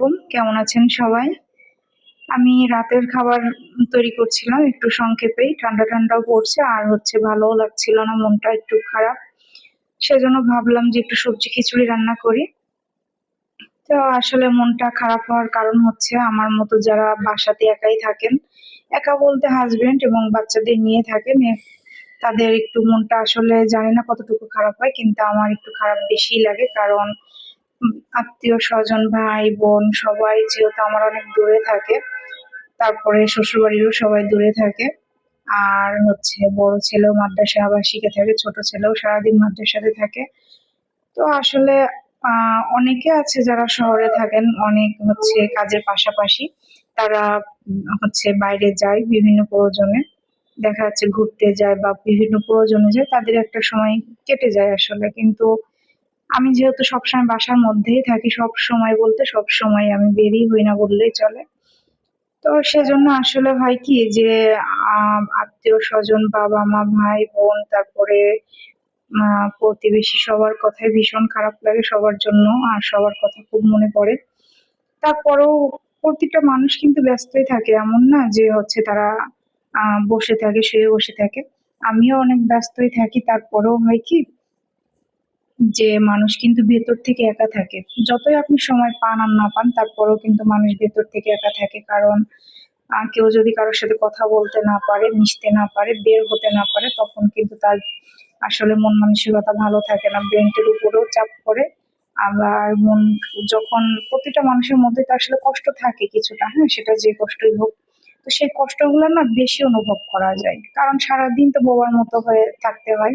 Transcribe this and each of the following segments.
আলাইকুম। কেমন আছেন সবাই? আমি রাতের খাবার তৈরি করছিলাম, একটু সংক্ষেপেই। ঠান্ডা ঠান্ডাও পড়ছে, আর হচ্ছে ভালোও লাগছিল না, মনটা একটু খারাপ। সেজন্য ভাবলাম যে একটু সবজি খিচুড়ি রান্না করি। তো আসলে মনটা খারাপ হওয়ার কারণ হচ্ছে আমার মতো যারা বাসাতে একাই থাকেন, একা বলতে হাজবেন্ড এবং বাচ্চাদের নিয়ে থাকেন তাদের একটু মনটা আসলে জানি না কতটুকু খারাপ হয়, কিন্তু আমার একটু খারাপ বেশি লাগে। কারণ আত্মীয় স্বজন, ভাই, বোন সবাই, যেহেতু আমার অনেক দূরে থাকে, তারপরে শ্বশুরবাড়িরও সবাই দূরে থাকে। আর হচ্ছে বড় ছেলেও মাদ্রাসা আবাসিকে থাকে, ছোট ছেলেও সারাদিন মাদ্রাসাতে থাকে। তো আসলে অনেকে আছে যারা শহরে থাকেন, অনেক হচ্ছে কাজের পাশাপাশি। তারা হচ্ছে বাইরে যায় বিভিন্ন প্রয়োজনে। দেখা যাচ্ছে ঘুরতে যায় বা বিভিন্ন প্রয়োজনে যায়, তাদের একটা সময় কেটে যায় আসলে। কিন্তু আমি যেহেতু সবসময় বাসার মধ্যেই থাকি সব সময় বলতে সব সময় আমি বেরিয়ে হই না বললেই চলে। তো সেজন্য আসলে হয় কি যে আত্মীয় স্বজন বাবা মা ভাই, বোন, তারপরে প্রতিবেশী সবার কথাই ভীষণ খারাপ লাগে সবার জন্য, আর সবার কথা খুব মনে পড়ে। তারপরেও প্রতিটা মানুষ কিন্তু ব্যস্তই থাকে, এমন না যে হচ্ছে তারা বসে থাকে, শুয়ে বসে থাকে। আমিও অনেক ব্যস্তই থাকি, তারপরেও হয় কি যে মানুষ কিন্তু ভেতর থেকে একা থাকে। যতই আপনি সময় পান আর না পান, তারপরেও কিন্তু মানুষ ভেতর থেকে একা থাকে। কারণ কেউ যদি কারোর সাথে কথা বলতে না পারে, মিশতে না পারে, বের হতে না পারে, তখন কিন্তু তার আসলে মন মানসিকতা ভালো থাকে না। ব্রেনটির উপরেও চাপ পড়ে। আবার মন, যখন প্রতিটা মানুষের মধ্যে তো আসলে কষ্ট থাকে কিছুটা হ্যাঁ সেটা যে কষ্টই হোক, তো সেই কষ্টগুলো না বেশি অনুভব করা যায়। কারণ সারাদিন তো বোবার মতো হয়ে থাকতে হয়।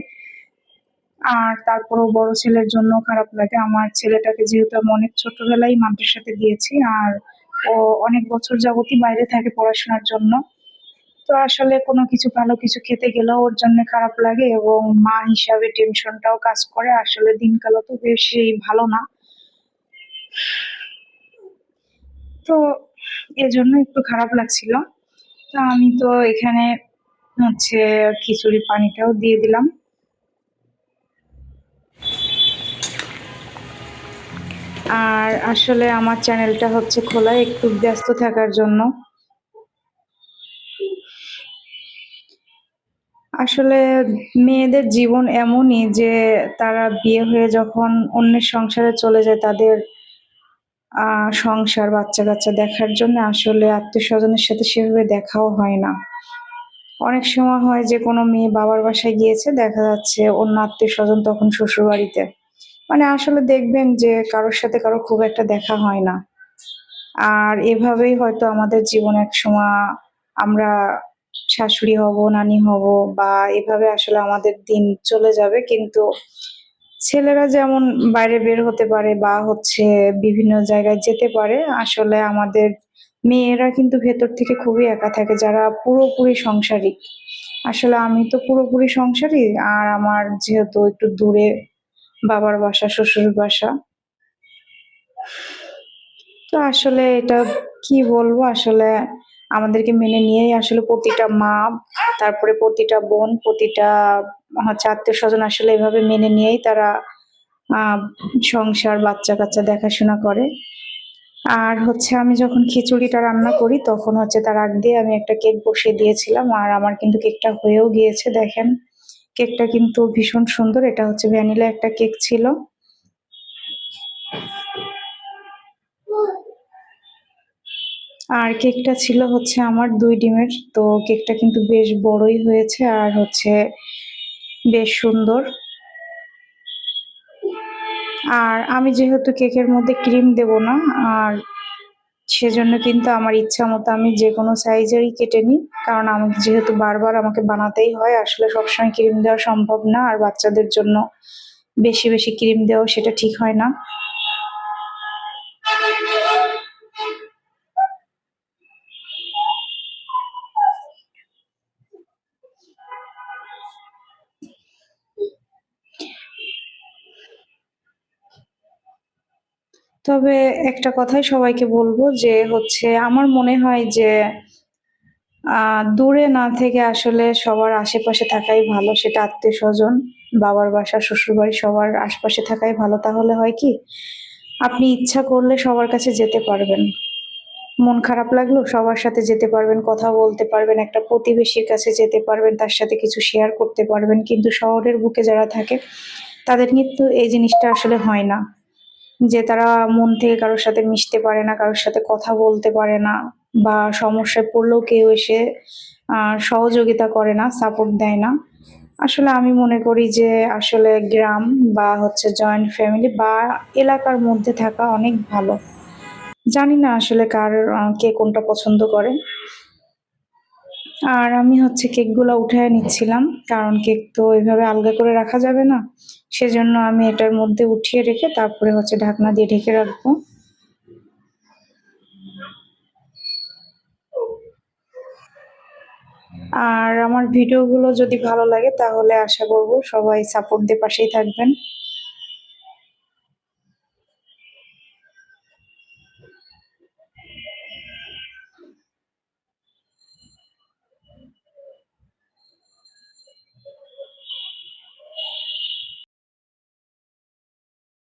আর তারপরেও বড় ছেলের জন্য খারাপ লাগে। আমার ছেলেটাকে যেহেতু আমি অনেক ছোটবেলায় মাদ্রাসাতে দিয়েছি আর ও অনেক বছর যাবতই বাইরে থাকে পড়াশোনার জন্য। তো আসলে কোনো কিছু ভালো কিছু খেতে গেলেও ওর জন্য খারাপ লাগে এবং মা হিসাবে টেনশনটাও কাজ করে। আসলে দিনকালও তো বেশি ভালো না। তো এজন্য একটু খারাপ লাগছিল। তো আমি তো এখানে হচ্ছে খিচুড়ি পানিটাও দিয়ে দিলাম। আর আসলে আমার চ্যানেলটা হচ্ছে খোলা, একটু ব্যস্ত থাকার জন্য। আসলে মেয়েদের জীবন এমনই যে তারা বিয়ে হয়ে যখন অন্যের সংসারে চলে যায়, তাদের সংসার বাচ্চা কাচ্চা দেখার জন্য আসলে আত্মীয় স্বজনের সাথে সেভাবে দেখাও হয় না। অনেক সময় হয় যে কোনো মেয়ে বাবার বাসায় গিয়েছে, দেখা যাচ্ছে অন্য আত্মীয় স্বজন তখন শ্বশুর বাড়িতে মানে আসলে দেখবেন যে কারোর সাথে কারও খুব একটা দেখা হয় না। আর এভাবেই হয়তো আমাদের জীবন এক সময় আমরা শাশুড়ি হব, নানি হব বা এভাবে আসলে আমাদের দিন চলে যাবে। কিন্তু ছেলেরা যেমন বাইরে বের হতে পারে বা হচ্ছে বিভিন্ন জায়গায় যেতে পারে, আসলে আমাদের মেয়েরা কিন্তু ভেতর থেকে খুবই একা থাকে, যারা পুরোপুরি সংসারিক। আসলে আমি তো পুরোপুরি সংসারী, আর আমার যেহেতু একটু দূরে বাবার বাসা শ্বশুর বাসা। তো আসলে এটা কি বলব? আসলে আমাদেরকে মেনে নিয়েই আসলে প্রতিটা মা, তারপরে প্রতিটা বোন, প্রতিটা হচ্ছে আত্মীয় স্বজন আসলে এভাবে মেনে নিয়েই তারা সংসার বাচ্চা কাচ্চা দেখাশোনা করে। আর হচ্ছে আমি যখন খিচুড়িটা রান্না করি, তখন হচ্ছে তার আগ দিয়ে আমি একটা কেক বসিয়ে দিয়েছিলাম, আর আমার কিন্তু কেকটা হয়েও গিয়েছে, দেখেন। কেকটা কিন্তু ভীষণ সুন্দর। এটা হচ্ছে ভ্যানিলা একটা কেক ছিল। আর কেকটা ছিল হচ্ছে আমার দুই ডিমের। তো কেকটা কিন্তু বেশ বড়ই হয়েছে আর হচ্ছে বেশ সুন্দর। আর আমি যেহেতু কেকের মধ্যে ক্রিম দেব না, আর সেজন্য কিন্তু আমার ইচ্ছা মতো আমি যে কোনো সাইজেরই কেটে নিই। কারণ আমাকে যেহেতু বারবার আমাকে বানাতেই হয়, আসলে সবসময় ক্রিম দেওয়া সম্ভব না। আর বাচ্চাদের জন্য বেশি বেশি ক্রিম দেওয়া সেটা ঠিক হয় না। তবে একটা কথাই সবাইকে বলব যে হচ্ছে আমার মনে হয় যে দূরে না থেকে আসলে সবার আশেপাশে থাকাই ভালো, সেটা আত্মীয় স্বজন বাবার বাসা শ্বশুর বাড়ি সবার আশপাশে থাকাই ভালো। তাহলে হয় কি, আপনি ইচ্ছা করলে সবার কাছে যেতে পারবেন। মন খারাপ লাগল, সবার সাথে যেতে পারবেন, কথা বলতে পারবেন, একটা প্রতিবেশীর কাছে যেতে পারবেন, তার সাথে কিছু শেয়ার করতে পারবেন। কিন্তু শহরের বুকে যারা থাকে, তাদের কিন্তু এই জিনিসটা আসলে হয় না। যে তারা মন থেকে কারোর সাথে মিশতে পারে না, কারোর সাথে কথা বলতে পারে না বা সমস্যায় পড়লেও কেউ এসে সহযোগিতা করে না সাপোর্ট দেয় না। আসলে আমি মনে করি যে আসলে গ্রাম বা হচ্ছে জয়েন্ট ফ্যামিলি বা এলাকার মধ্যে থাকা অনেক ভালো। জানি না আসলে কার কে কোনটা পছন্দ করে। আর আমি হচ্ছে কেকগুলো উঠায় নিচ্ছিলাম, কারণ কেক তো ওইভাবে আলগা করে রাখা যাবে না। সেজন্য আমি এটার মধ্যে উঠিয়ে রেখে তারপরে হচ্ছে ঢাকনা দিয়ে ঢেকে রাখব। আর আমার ভিডিওগুলো যদি ভালো লাগে তাহলে আশা করব সবাই সাপোর্ট দিয়ে পাশেই থাকবেন।